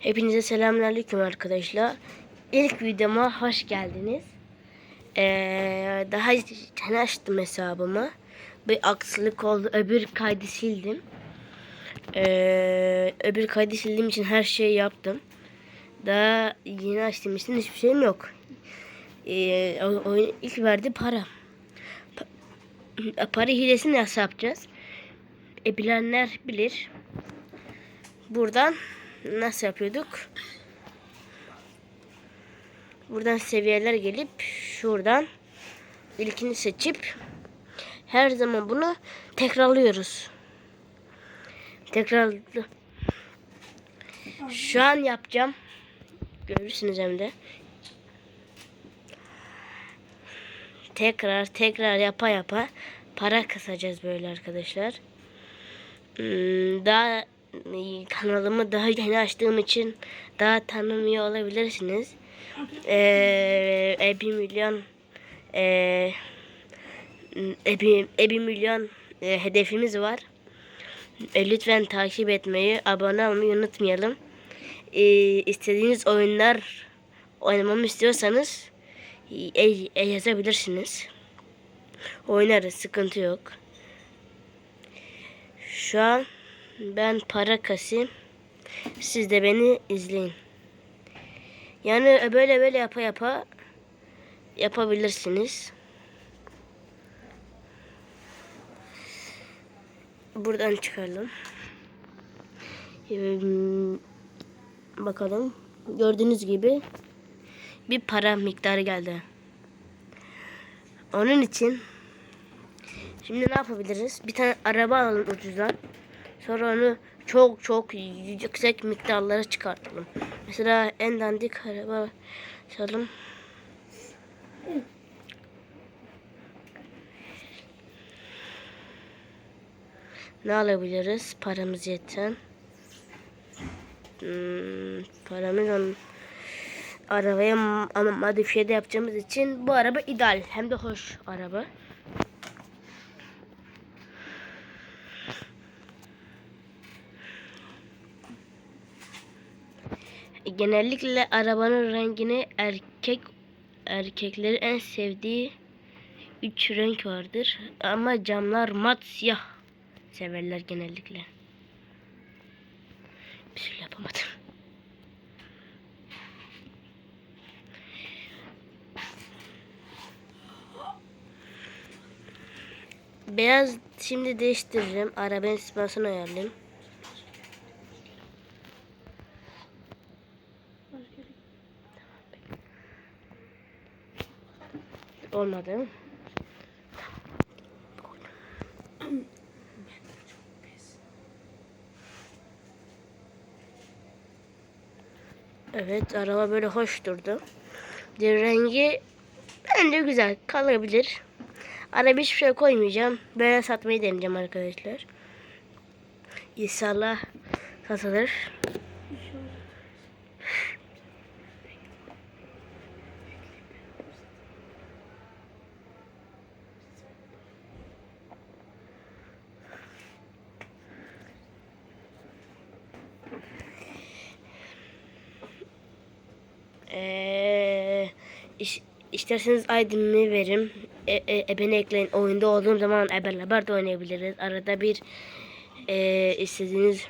Hepinize selamünaleyküm arkadaşlar. İlk videoma hoş geldiniz. Ee, daha yeni açtım hesabımı. Bir aksilik oldu. Öbür kaydı sildim. Ee, öbür kaydı sildiğim için her şeyi yaptım. Daha yeni açtığım için hiçbir şeyim yok. Ee, oyun ilk verdi para. Pa- para hilesini nasıl yapacağız? E, bilenler bilir. Buradan nasıl yapıyorduk? Buradan seviyeler gelip şuradan ilkini seçip her zaman bunu tekrarlıyoruz. Tekrar şu an yapacağım. Görürsünüz hem de. Tekrar tekrar yapa yapa para kasacağız böyle arkadaşlar. Hmm, daha kanalımı daha yeni açtığım için daha tanımıyor olabilirsiniz. Ee, e, bir milyon e, e, bir, e, bir milyon e, hedefimiz var. E, lütfen takip etmeyi, abone olmayı unutmayalım. E, istediğiniz oyunlar oynamamı istiyorsanız e, e, yazabilirsiniz. Oynarız, sıkıntı yok. Şu an ben para kasayım. Siz de beni izleyin. Yani böyle böyle yapa yapa yapabilirsiniz. Buradan çıkalım. Ee, Bakalım. Gördüğünüz gibi bir para miktarı geldi. Onun için Şimdi ne yapabiliriz? Bir tane araba alalım ucuzdan. Sonra onu çok çok yüksek miktarlara çıkartalım. Mesela en dandik araba alalım. Ne alabiliriz? Paramız yeten. Hmm, paramız on arabaya ama modifiye de yapacağımız için bu araba ideal. Hem de hoş araba. Genellikle arabanın rengini erkek erkekleri en sevdiği üç renk vardır. Ama camlar mat siyah severler genellikle. Bir şey yapamadım. Beyaz şimdi değiştireceğim. Arabanın simasını ayarlayayım. Olmadı. Evet araba böyle hoş durdu. Bir rengi bence güzel kalabilir. Araba hiçbir şey koymayacağım. Böyle satmayı deneyeceğim arkadaşlar. İnşallah satılır. Ee, iş- isterseniz aydınlığı verim. E, e, e, beni ekleyin. Oyunda olduğum zaman e, beraber de oynayabiliriz. Arada bir e, istediğiniz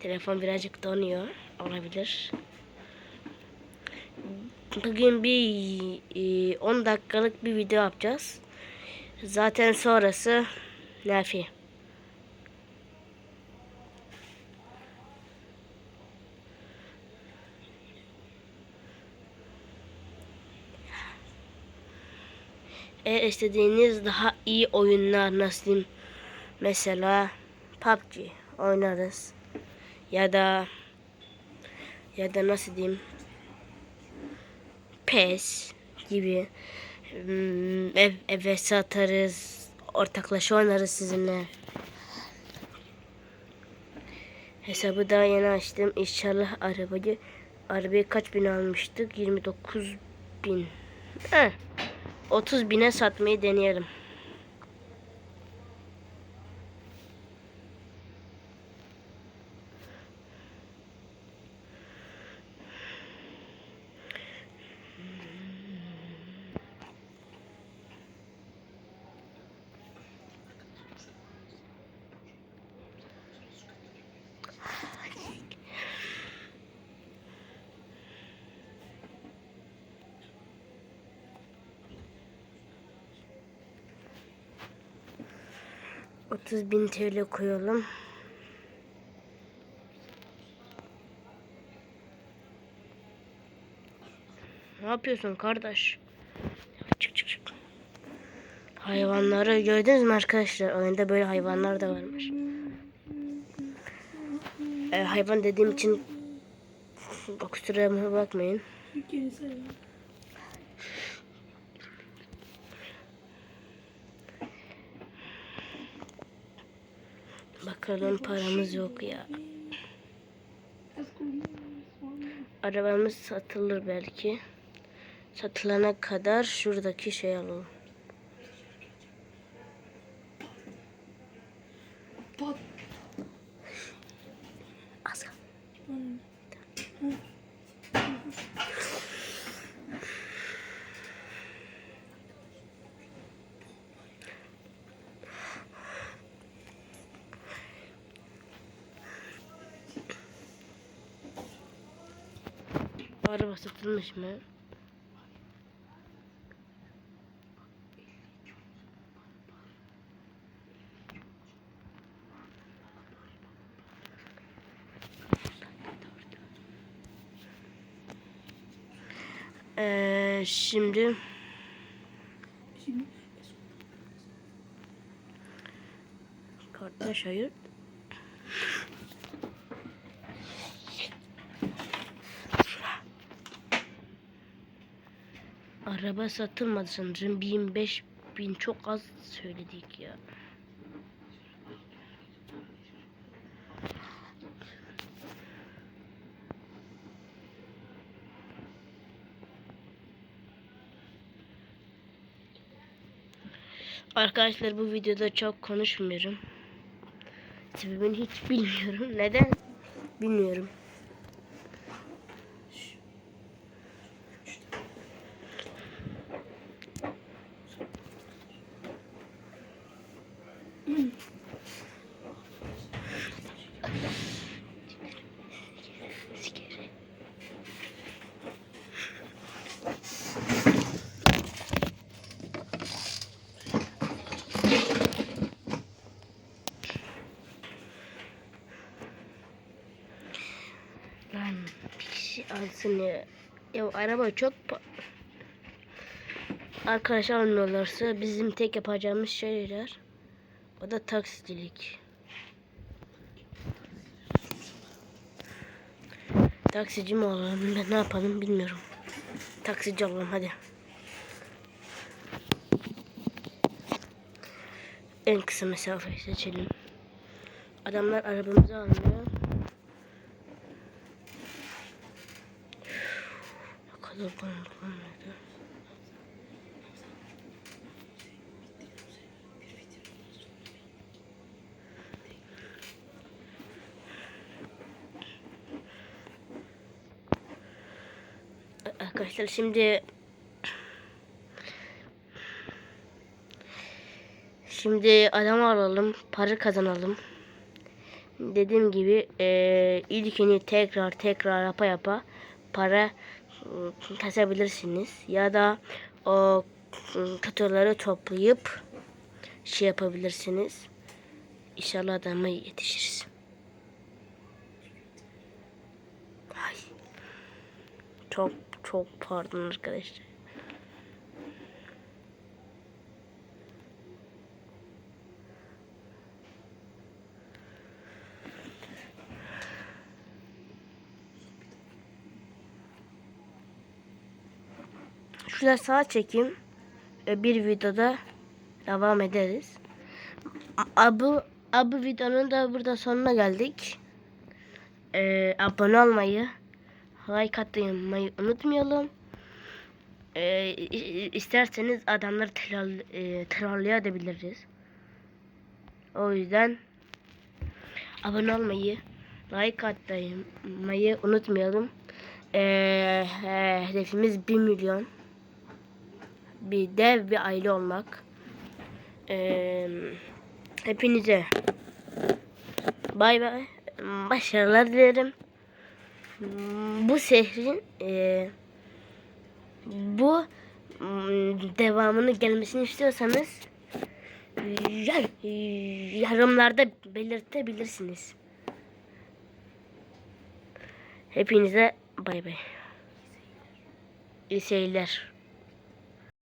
telefon birazcık donuyor. Olabilir. Bugün bir e, 10 dakikalık bir video yapacağız. Zaten sonrası Nafi. Eğer istediğiniz daha iyi oyunlar nasıl diyeyim? Mesela PUBG oynarız. Ya da ya da nasıl diyeyim? PES gibi hmm, ev, eve satarız ortaklaşa oynarız sizinle. Hesabı daha yeni açtım. İnşallah arabayı arabayı kaç bin almıştık? 29 bin. Heh. 30 bine satmayı deneyelim. 30 bin TL koyalım. Ne yapıyorsun kardeş? Çık çık çık. Hayvanları gördünüz mü arkadaşlar? Oyunda böyle hayvanlar da varmış. Ee, hayvan dediğim için kusura bakmayın. Bakalım paramız yok ya. Arabamız satılır belki. Satılana kadar şuradaki şey alalım. Az kal. Araba satılmış mı? Ee, şimdi kardeş hayır. Araba satılmadı sanırım. 25 bin çok az söyledik ya. Arkadaşlar bu videoda çok konuşmuyorum. Sebebini hiç bilmiyorum. Neden? Bilmiyorum. Lan bir kişi alsın ya. Ya araba çok pa- Arkadaş almıyorlarsa bizim tek yapacağımız şeyler o da taksicilik. Taksici mi olalım ben ne yapalım bilmiyorum. Taksici olalım hadi. En kısa mesafeyi seçelim. Adamlar arabamızı almıyor. Ne kadar konuşulmadı. Arkadaşlar şimdi Şimdi adam alalım, para kazanalım. Dediğim gibi eee ilkini tekrar tekrar yapa yapa para ıı, kasabilirsiniz. Ya da o kutuları toplayıp şey yapabilirsiniz. İnşallah adama yetişiriz. Çok çok pardon arkadaşlar. Şurada sağa çekeyim. Bir videoda devam ederiz. A- Bu, bu videonun da burada sonuna geldik. Ee, abone olmayı, like atmayı unutmayalım. Ee, isterseniz adamları troll, e, trolleyebiliriz. O yüzden abone olmayı, like atmayı unutmayalım. Ee, he- hedefimiz 1 milyon. Bir dev bir aile olmak. Ee, hepinize bay bay. Başarılar dilerim. Bu şehrin e, bu mm, devamını gelmesini istiyorsanız yorumlarda belirtebilirsiniz. Hepinize bay bay. İyi seyirler.